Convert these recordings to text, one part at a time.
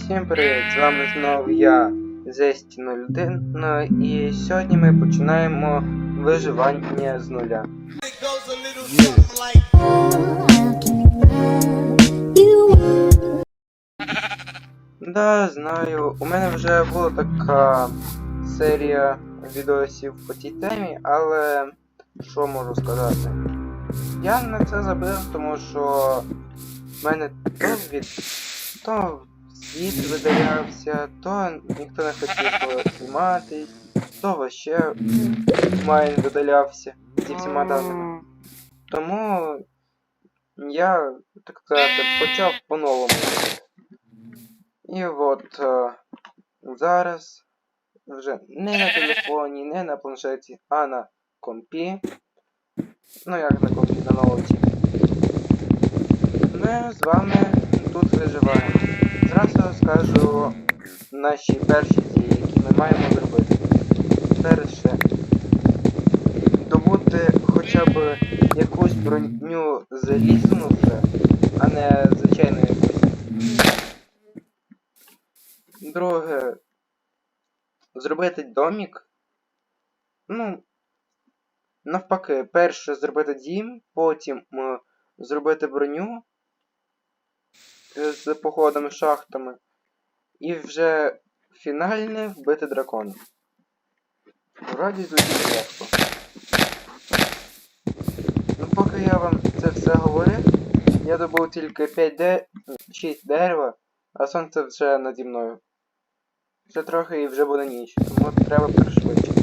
Всім привіт! З вами знову я, Зесті01, ну, і сьогодні ми починаємо виживання з нуля. Да, знаю, у мене вже була така серія відосів по цій темі, але що можу сказати? Я на це забив, тому що в мене то від то світ видалявся, то ніхто не хотів знімати, то вообще майн видалявся зі всіма даними. Тому я, так сказати, почав по-новому. І от е, зараз вже не на телефоні, не на планшеті, а на компі. Ну як на компі, на ноуті. Ми з вами тут виживаємо. Зразу скажу наші перші дії, які ми маємо зробити. Перше. Добути хоча б якусь броню залізну вже, а не звичайну якусь. Друге. Зробити домік. Ну. Навпаки, перше зробити дім, потім зробити броню е, з походами, шахтами. І вже фінальне вбити дракона. Вроді звучить легко. Ну поки я вам це все говорив, я добув тільки 5 де... 6 дерева, а сонце вже наді мною. Ще трохи і вже буде ніч, тому треба пришвидшитися.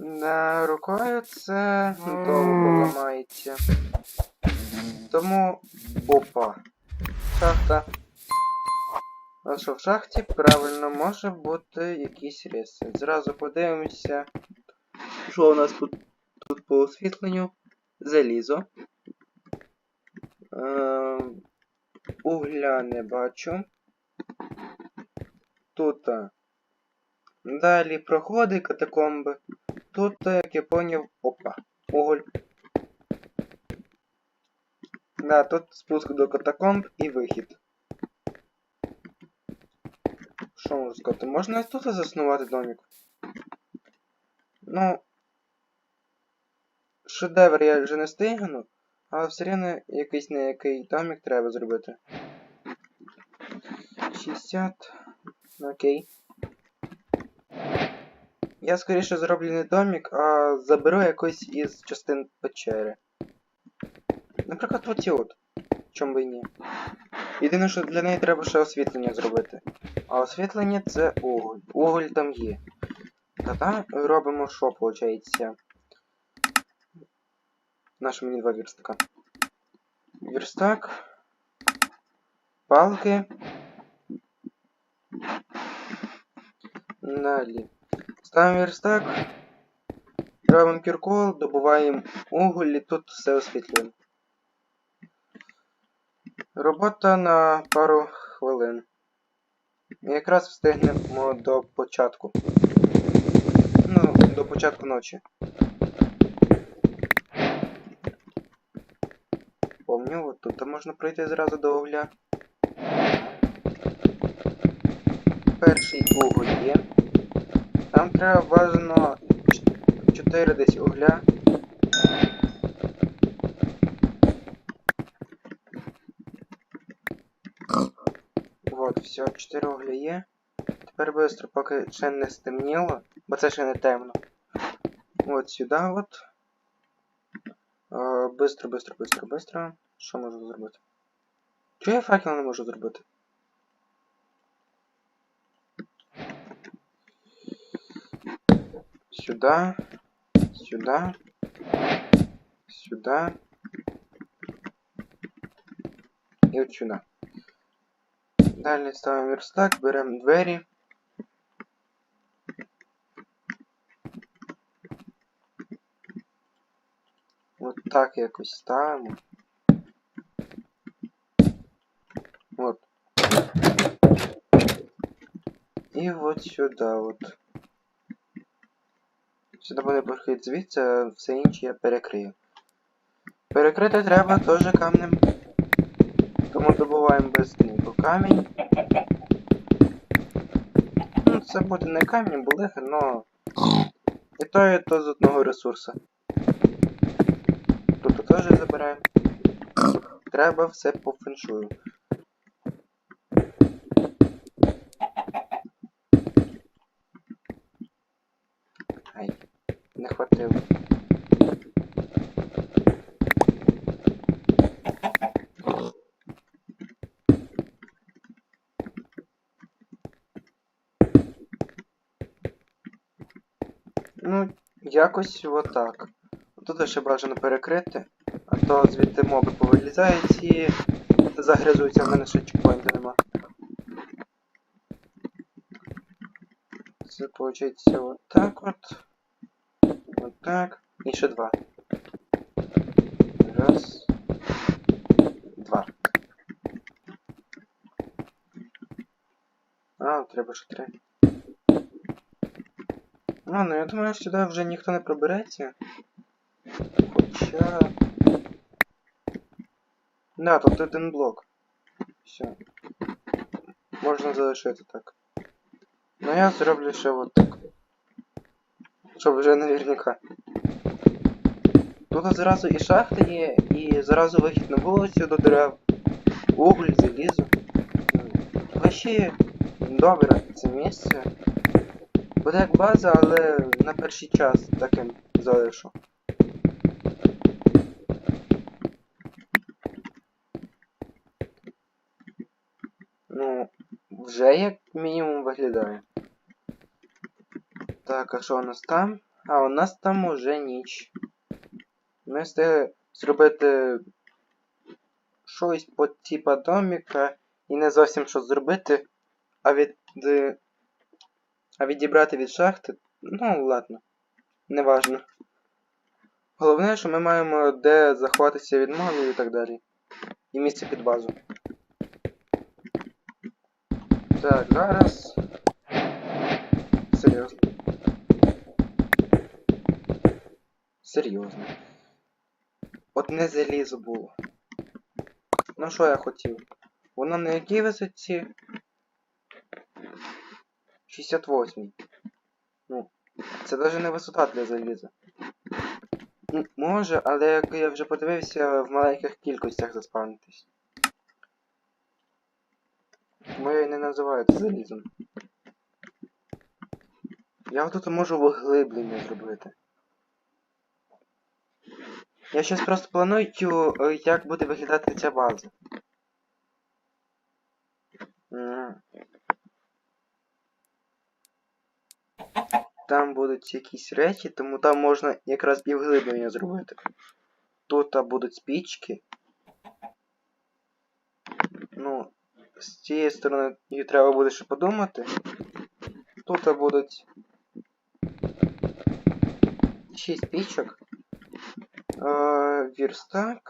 На це довго ламається. Тому. Опа. Шахта. А що в шахті правильно може бути якісь риси. Зразу подивимося. Що у нас тут, тут по освітленню? Залізо. Е, угля не бачу. Тут. Далі проходи катакомби. Тут, як я поняв, опа, уголь. Да, тут спуск до катакомб і вихід. Що можу сказати? Можна тут заснувати домик? Ну. Шедевр я вже не стигну, але все рівно якийсь не який домик треба зробити. 60. Окей. Я скоріше зроблю не домик, а заберу якусь із частин печери. Наприклад, оці от. Чом би і ні. Єдине, що для неї треба ще освітлення зробити. А освітлення це уголь. Уголь там є. Та робимо що, виходить? Наше мені два вірстака. Вірстак. Палки. Далі. Ставимо верстак, робимо кіркол, добуваємо уголь і тут все освітлюємо. Робота на пару хвилин. І якраз встигнемо до початку. Ну, до початку ночі. Помню, от тут можна пройти зразу до угля. Перший уголь є. Нам треба бажано 4 десь угля. Вот, все, 4 угля є. Тепер быстро, поки ще не стемніло, бо це ще не темно. От сюди от. Е, Бистро, бистро, бистро, бистро. Що можу зробити? Чого я факел не можу зробити? Сюда, сюда, сюда и вот сюда. Далі ставимо верстак, беремо двері. От так якось ставимо. От. І от сюди от. Сюди буде прохід звідси, а все інше я перекрию. Перекрити треба теж камнем. Тому добуваємо быстренько камінь. Ну, це буде не камінь, булеги, но і то, і то з одного ресурсу. Тут теж забираємо. Треба все по феншую. Ай, не хватило. Ну, якось отак. Тут ще бажано перекрити, а то звідти моби повилізають і загризуються, в мене ще чекпоінта нема. Це виходить отак от. Отак. І ще два. Раз. Два. А, треба ще три. А, ну я думаю, що сюди вже ніхто не пробереться. Хоча... Да, тут один блок. Все. Можна залишити так. Ну я зроблю ще от так. Щоб вже наверняка. Тут зразу і шахта є, і зразу вихід на вулицю до дерев. Уголь, залізо. Вообще добре це місце. Буде як база, але на перший час таким залишу. Ну, вже як мінімум виглядає. Так, а що у нас там? А, у нас там уже ніч. Ми встигли зробити щось по типа доміка і не зовсім що зробити, а від. А відібрати від шахти. Ну, ладно. Неважно. Головне, що ми маємо де заховатися від мобів і так далі. І місце під базу. Так, зараз. Серйозно. Серйозно. От не залізо було. Ну що я хотів? Воно на якій висоті? 68. Ну, це навіть не висота для заліза. Може, але як я вже подивився в маленьких кількостях заспавнитись. Я і не називаю це залізом. Я тут можу виглиблення зробити. Я щас просто планую, е, як буде виглядати ця база. Там будуть якісь речі, тому там можна якраз і вглиблення зробити. Тут будуть спічки. Ну, з цієї сторони її треба буде ще подумати. Тут будуть 6 спічок. Е, вірстак.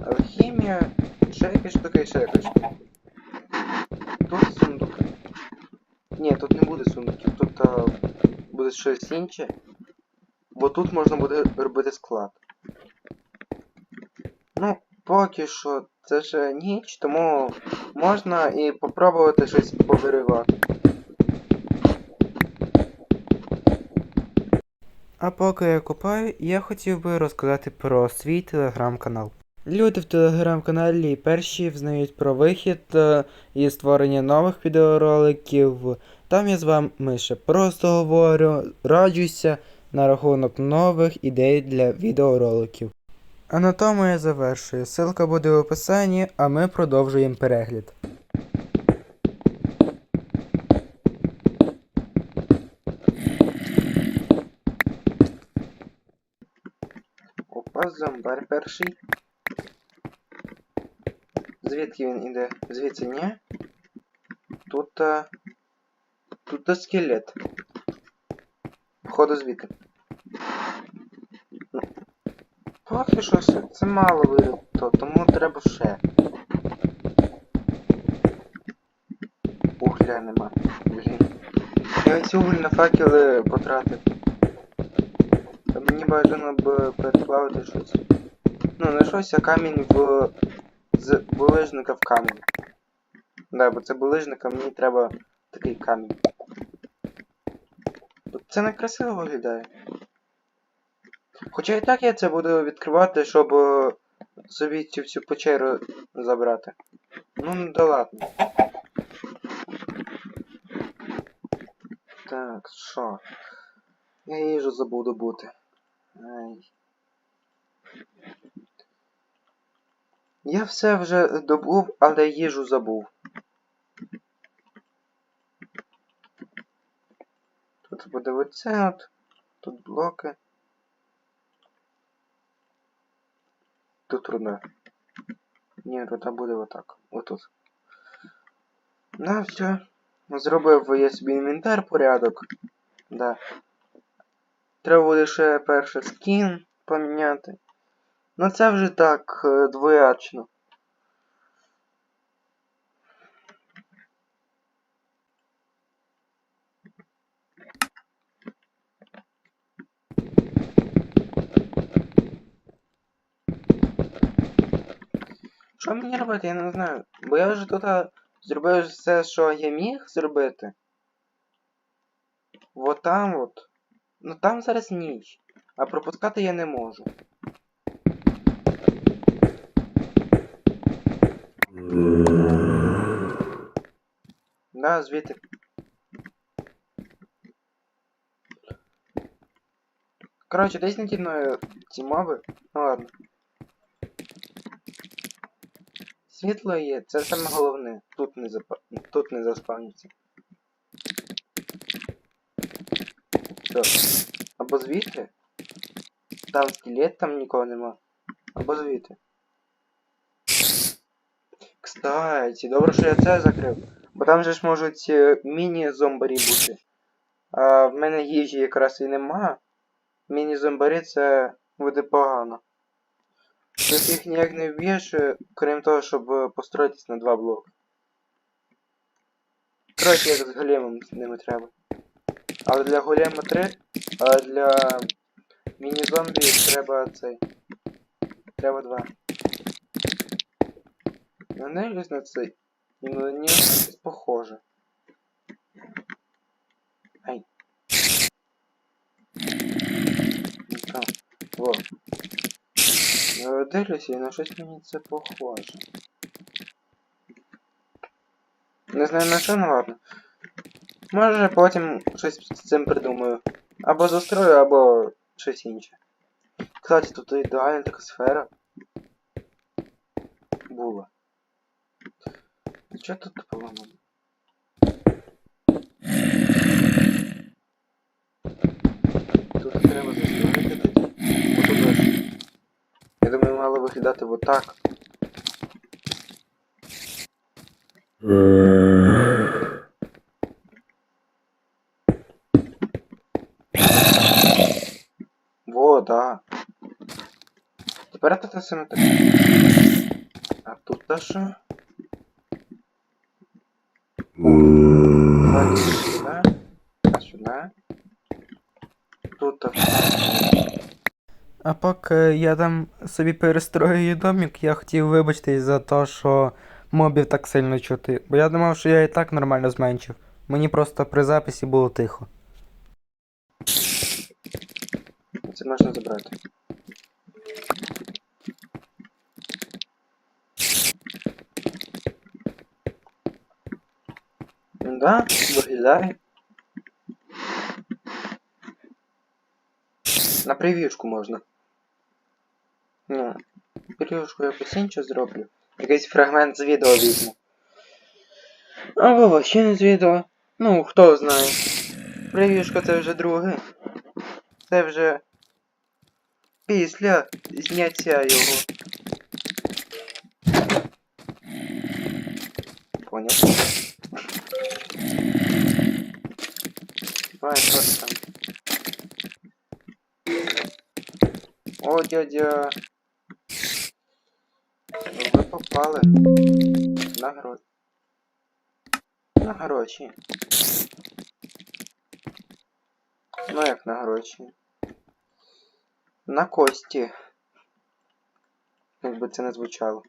Алхімія. Ще якась штука і. Тут сундук. Ні, тут не буде сундуків, тут а, буде щось інше. Бо тут можна буде робити склад. Ну, поки що це ще ніч, тому можна і попробувати щось повиригати. А поки я купаю, я хотів би розказати про свій телеграм-канал. Люди в телеграм-каналі перші взнають про вихід е, і створення нових відеороликів. Там я з вами ще просто говорю, раджуся на рахунок нових ідей для відеороликів. А на тому я завершую. Ссылка буде в описанні, а ми продовжуємо перегляд. Опа, перший. Звідки він іде? Звідси ні? Тут а, скелет. Походу звідти. Ну, Поки що це, мало вирито, тому треба ще. Угля нема. Блін. Я ці уголь на факели потратив. Мені бажано б переплавити щось. Ну, не камінь в. з булижника в камінь. Да, бо це булижник, а мені треба такий камінь. Це не красиво виглядає. Хоча і так я це буду відкривати, щоб е, собі цю всю печеру забрати. Ну, да ладно. Так, що? Я їжу забув добути. Ай. Я все вже добув, але їжу забув. Тут буде оце от. Тут блоки. Тут руда. Ні, руда буде отак. Отут. Ну, все. Зробив я собі інвентар порядок. Да. Треба буде ще перше скін поміняти. Ну це вже так, е, двоячно. Що мені робити, я не знаю. Бо я вже тут зробив все, що я міг зробити. Вот там от. Ну там зараз ніч. А пропускати я не можу. Да, звідти. Коротше, десь наді мною ці моби. Ну ладно. Світло є, це саме. Тут не запа... тут не заспавниться. Все. Або звідти. Там скелет, там нікого нема. Або звідти. Кстати, добре, що я це закрив. Бо там же ж можуть е, міні-зомбарі бути. А в мене їжі якраз і нема. Міні-зомбарі це буде погано. Тут їх ніяк не вб'єш, е, крім того, щоб е, построїтись на два блоки. Коротше, як з големом з ними треба. Але для голема 3, а для міні-зомбі треба цей. Треба два. Ну не на цей. І на нього похоже. Ай. Ну там. Во. Я дивлюся, на щось мені це похоже. Не знаю на що, ну ладно. Може потім щось з цим придумаю. Або застрою, або щось інше. Кстати, тут ідеальна така сфера. Була. Що тут поламано? Тут треба ось. Я думаю, мало виглядати вот так. Во, да. Тепер тут саме так. А тут що? Давайте сюди. А. Поки я там собі перестроюю домик, я хотів вибачитись за те, що мобів так сильно чути. Бо я думав, що я і так нормально зменшив. Мені просто при записі було тихо. Це можна забрати. Да, виглядає. На прев'юшку можна. Ну, прев'юшку я інше зроблю. Якийсь фрагмент з відео візьму. Або вообще не з відео. Ну, хто знає. Прев'юшка це вже друге. Це вже після зняття його. Поняв? Давай, що там? О, дядя. Ви попали. На гроші. На гроші. Ну як на гроші? На кості. Як би це не звучало.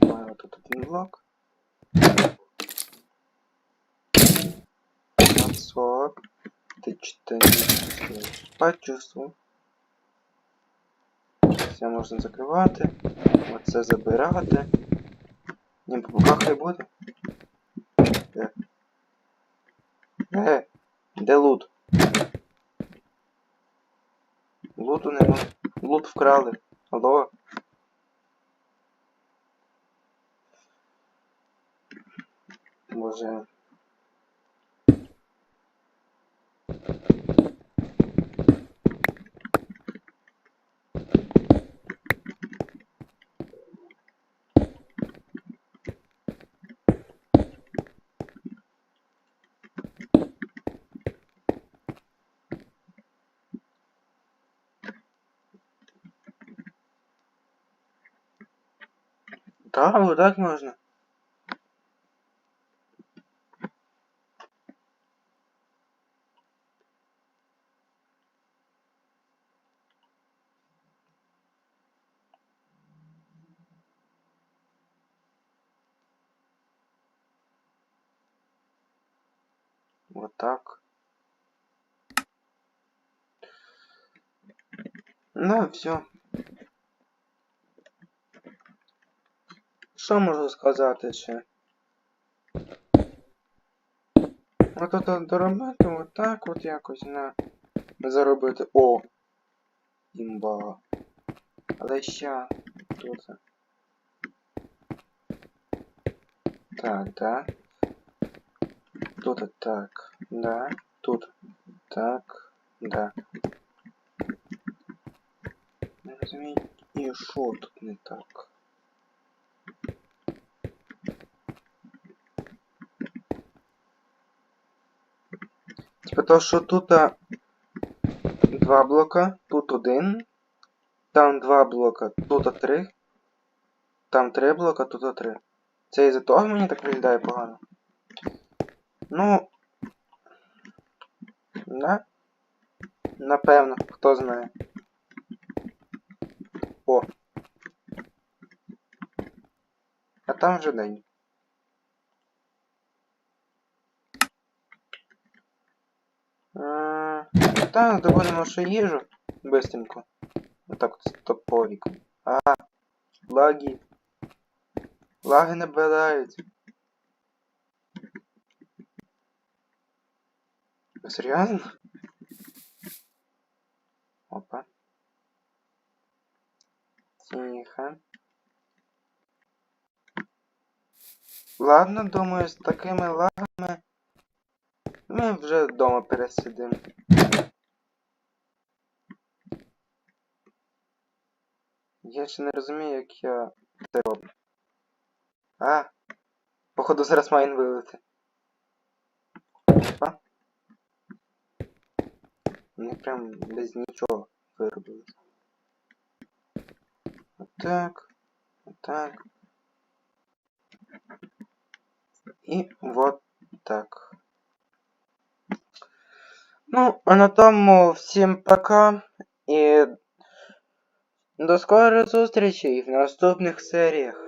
Маємо тут один блок. Ти чотири. Почувствував. Все можна закривати. Оце забирати. Ні, по боках хай буде. Де? Де лут? Луту нема. Лут вкрали. Алло? Боже. Так, вот так можна. Вот так. Ну, все. Що можу сказати ще? От от доробити отак от якось на заробити. О! Імба. Але ще тут. Так, да. Тут так, да. Тут так, да. Розумію, і що тут не так? Типа то, що тут два блока, тут один, там два блока, тут три, там три блока, тут три. Це із-за того мені так виглядає погано. Ну. Да? Напевно, хто знає. О. А там вже день. Так, добудемо ще їжу. Быстренько. Отак от стоповік. А, лаги. Лаги набирають. Серйозно? Опа. Тихо. Ладно, думаю, з такими лагами ми вже вдома пересидимо. Я ще не розумію, як я це роблю. А! Походу зараз майн вилити. Опа. Вони прям без нічого виробили. Отак. Отак. І вот так. Ну, а на тому всім пока. І до скорої зустрічі в наступних серіях.